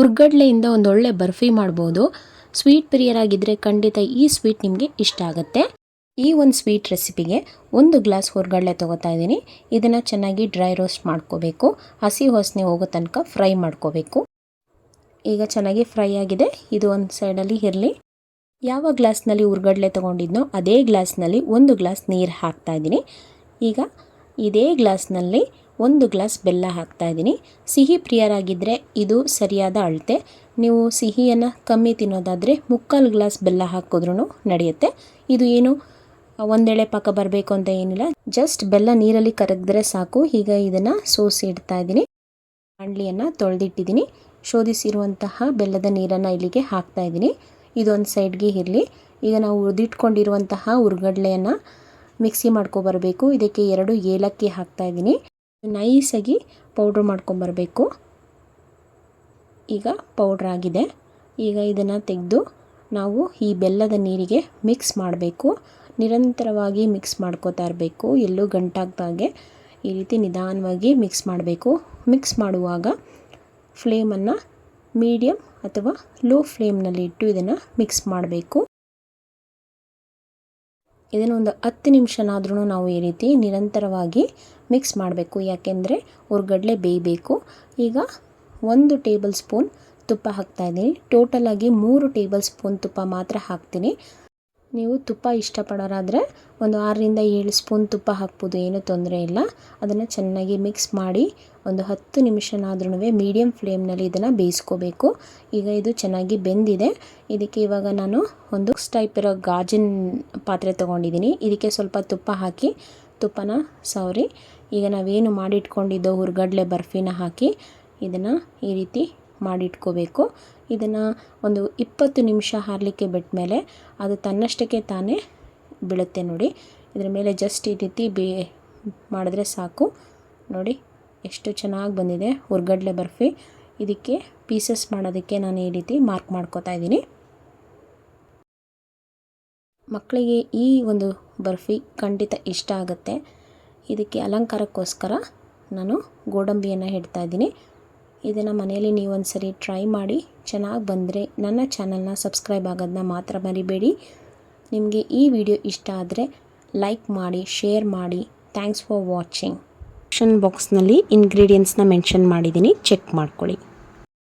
ಉರ್ಗಡ್ಲೆಯಿಂದ ಒಂದೊಳ್ಳೆ ಬರ್ಫಿ ಮಾಡ್ಬೋದು. ಸ್ವೀಟ್ ಪ್ರಿಯರಾಗಿದ್ದರೆ ಖಂಡಿತ ಈ ಸ್ವೀಟ್ ನಿಮಗೆ ಇಷ್ಟ ಆಗುತ್ತೆ. ಈ ಒಂದು ಸ್ವೀಟ್ ರೆಸಿಪಿಗೆ ಒಂದು ಗ್ಲಾಸ್ ಹುರ್ಗಡ್ಲೆ ತೊಗೋತಾ ಇದ್ದೀನಿ. ಇದನ್ನು ಚೆನ್ನಾಗಿ ಡ್ರೈ ರೋಸ್ಟ್ ಮಾಡ್ಕೋಬೇಕು. ಹಸಿ ಹೊಸನೆ ಹೋಗೋ ತನಕ ಫ್ರೈ ಮಾಡ್ಕೋಬೇಕು. ಈಗ ಚೆನ್ನಾಗಿ ಫ್ರೈ ಆಗಿದೆ. ಇದು ಒಂದು ಸೈಡಲ್ಲಿ ಇರಲಿ. ಯಾವ ಗ್ಲಾಸ್ನಲ್ಲಿ ಉರ್ಗಡ್ಲೆ ತೊಗೊಂಡಿದ್ನೋ ಅದೇ ಗ್ಲಾಸ್ನಲ್ಲಿ ಒಂದು ಗ್ಲಾಸ್ ನೀರು ಹಾಕ್ತಾ ಇದ್ದೀನಿ. ಈಗ ಇದೇ ಗ್ಲಾಸ್ನಲ್ಲಿ ಒಂದು ಗ್ಲಾಸ್ ಬೆಲ್ಲ ಹಾಕ್ತಾ ಇದ್ದೀನಿ. ಸಿಹಿ ಪ್ರಿಯರಾಗಿದ್ದರೆ ಇದು ಸರಿಯಾದ ಅಳತೆ. ನೀವು ಸಿಹಿಯನ್ನು ಕಮ್ಮಿ ತಿನ್ನೋದಾದರೆ ಮುಕ್ಕಾಲು ಗ್ಲಾಸ್ ಬೆಲ್ಲ ಹಾಕಿದ್ರೂ ನಡೆಯುತ್ತೆ. ಇದು ಏನು, ಒಂದೆಳೆ ಪಾಕ ಬರಬೇಕು ಅಂತ ಏನಿಲ್ಲ. ಜಸ್ಟ್ ಬೆಲ್ಲ ನೀರಲ್ಲಿ ಕರಗಿದ್ರೆ ಸಾಕು. ಈಗ ಇದನ್ನು ಸೋಸಿ ಇಡ್ತಾ ಇದ್ದೀನಿ. ಬಾಣಲಿಯನ್ನು ತೊಳೆದಿಟ್ಟಿದ್ದೀನಿ. ಶೋಧಿಸಿರುವಂತಹ ಬೆಲ್ಲದ ನೀರನ್ನು ಇಲ್ಲಿಗೆ ಹಾಕ್ತಾ ಇದ್ದೀನಿ. ಇದೊಂದು ಸೈಡ್ಗೆ ಇರಲಿ. ಈಗ ನಾವು ಉರಿದಿಟ್ಕೊಂಡಿರುವಂತಹ ಉರ್ಗಡ್ಲೆಯನ್ನು ಮಿಕ್ಸಿ ಮಾಡ್ಕೊಬರಬೇಕು ಇದಕ್ಕೆ ಎರಡು ಏಲಕ್ಕಿ ಹಾಕ್ತಾ ಇದ್ದೀನಿ. ನೈಸಾಗಿ ಪೌಡ್ರ್ ಮಾಡ್ಕೊಂಬರಬೇಕು. ಈಗ ಪೌಡ್ರ್ ಆಗಿದೆ. ಈಗ ಇದನ್ನು ತೆಗೆದು ನಾವು ಈ ಬೆಲ್ಲದ ನೀರಿಗೆ ಮಿಕ್ಸ್ ಮಾಡಬೇಕು. ನಿರಂತರವಾಗಿ ಮಿಕ್ಸ್ ಮಾಡ್ಕೋತಾ ಇರಬೇಕು. ಎಲ್ಲೂ ಗಂಟಾಗ್ದಾಗೆ ಈ ರೀತಿ ನಿಧಾನವಾಗಿ ಮಿಕ್ಸ್ ಮಾಡಬೇಕು. ಮಿಕ್ಸ್ ಮಾಡುವಾಗ ಫ್ಲೇಮನ್ನು ಮೀಡಿಯಮ್ ಅಥವಾ ಲೋ ಫ್ಲೇಮ್ನಲ್ಲಿ ಇಟ್ಟು ಇದನ್ನು ಮಿಕ್ಸ್ ಮಾಡಬೇಕು. ಇದನ್ನು ಒಂದು ಹತ್ತು ನಿಮಿಷನಾದ್ರೂ ನಾವು ಈ ರೀತಿ ನಿರಂತರವಾಗಿ ಮಿಕ್ಸ್ ಮಾಡಬೇಕು. ಯಾಕೆಂದರೆ ಉರ್ಗಡ್ಲೆ ಬೇಯಬೇಕು. ಈಗ ಒಂದು ಟೇಬಲ್ ಸ್ಪೂನ್ ತುಪ್ಪ ಹಾಕ್ತಾಯಿದ್ದೀನಿ ಟೋಟಲಾಗಿ ಮೂರು ಟೇಬಲ್ ಸ್ಪೂನ್ ತುಪ್ಪ ಮಾತ್ರ ಹಾಕ್ತೀನಿ. ನೀವು ತುಪ್ಪ ಇಷ್ಟಪಡೋರಾದರೆ ಒಂದು ಆರರಿಂದ ಏಳು ಸ್ಪೂನ್ ತುಪ್ಪ ಹಾಕ್ಬೋದು, ಏನೂ ತೊಂದರೆ ಇಲ್ಲ. ಅದನ್ನು ಚೆನ್ನಾಗಿ ಮಿಕ್ಸ್ ಮಾಡಿ ಒಂದು ಹತ್ತು ನಿಮಿಷನಾದ್ರೂ ಮೀಡಿಯಮ್ ಫ್ಲೇಮ್ನಲ್ಲಿ ಇದನ್ನು ಬೇಯಿಸ್ಕೋಬೇಕು. ಈಗ ಇದು ಚೆನ್ನಾಗಿ ಬೆಂದಿದೆ. ಇದಕ್ಕೆ ಇವಾಗ ನಾನು ಒಂದು ಟೈಪ್ ಇರೋ ಗಾಜಿನ ಪಾತ್ರೆ ತೊಗೊಂಡಿದ್ದೀನಿ ಇದಕ್ಕೆ ಸ್ವಲ್ಪ ತುಪ್ಪ ಹಾಕಿ, ತುಪ್ಪನ ಸವರಿ. ಈಗ ನಾವೇನು ಮಾಡಿಟ್ಕೊಂಡಿದ್ದೋ ಹುರ್ಗಡ್ಲೆ ಬರ್ಫಿನ ಹಾಕಿ ಇದನ್ನು ಈ ರೀತಿ ಮಾಡಿಟ್ಕೋಬೇಕು. ಇದನ್ನು ಒಂದು ಇಪ್ಪತ್ತು ನಿಮಿಷ ಹಾರಲಿಕ್ಕೆ ಬಿಟ್ಟ ಮೇಲೆ ಅದು ತನ್ನಷ್ಟಕ್ಕೆ ತಾನೇ ಬೀಳುತ್ತೆ ನೋಡಿ. ಇದರ ಮೇಲೆ ಜಸ್ಟ್ ಈ ರೀತಿ ಬೇ ಮಾಡಿದ್ರೆ ಸಾಕು. ನೋಡಿ, ಎಷ್ಟು ಚೆನ್ನಾಗಿ ಬಂದಿದೆ. ಹುರ್ಗಡ್ಲೆ ಬರ್ಫಿ. ಇದಕ್ಕೆ ಪೀಸಸ್ ಮಾಡೋದಕ್ಕೆ ನಾನು ಈ ರೀತಿ ಮಾರ್ಕ್ ಮಾಡ್ಕೋತಾ ಇದ್ದೀನಿ. ಮಕ್ಕಳಿಗೆ ಈ ಒಂದು ಬರ್ಫಿ ಖಂಡಿತ ಇಷ್ಟ ಆಗುತ್ತೆ. ಇದಕ್ಕೆ ಅಲಂಕಾರಕ್ಕೋಸ್ಕರ ನಾನು ಗೋಡಂಬಿಯನ್ನು ಇಡ್ತಾ ಇದ್ದೀನಿ. ಇದನ್ನು ಮನೆಯಲ್ಲಿ ನೀವು ಒಂದು ಸರಿ ಟ್ರೈ ಮಾಡಿ ಚೆನ್ನಾಗಿ ಬಂದರೆ ನನ್ನ ಚಾನಲ್ನ ಸಬ್ಸ್ಕ್ರೈಬ್ ಆಗೋದನ್ನ ಮಾತ್ರ ಮರಿಬೇಡಿ. ನಿಮಗೆ ಈ ವಿಡಿಯೋ ಇಷ್ಟ ಆದರೆ ಲೈಕ್ ಮಾಡಿ ಶೇರ್ ಮಾಡಿ. ಥ್ಯಾಂಕ್ಸ್ ಫಾರ್ ವಾಚಿಂಗ್ ಆಪ್ಷನ್ ಬಾಕ್ಸ್ನಲ್ಲಿ ಇಂಗ್ರೀಡಿಯೆಂಟ್ಸ್ನ ಮೆನ್ಷನ್ ಮಾಡಿದ್ದೀನಿ ಚೆಕ್ ಮಾಡ್ಕೊಳ್ಳಿ.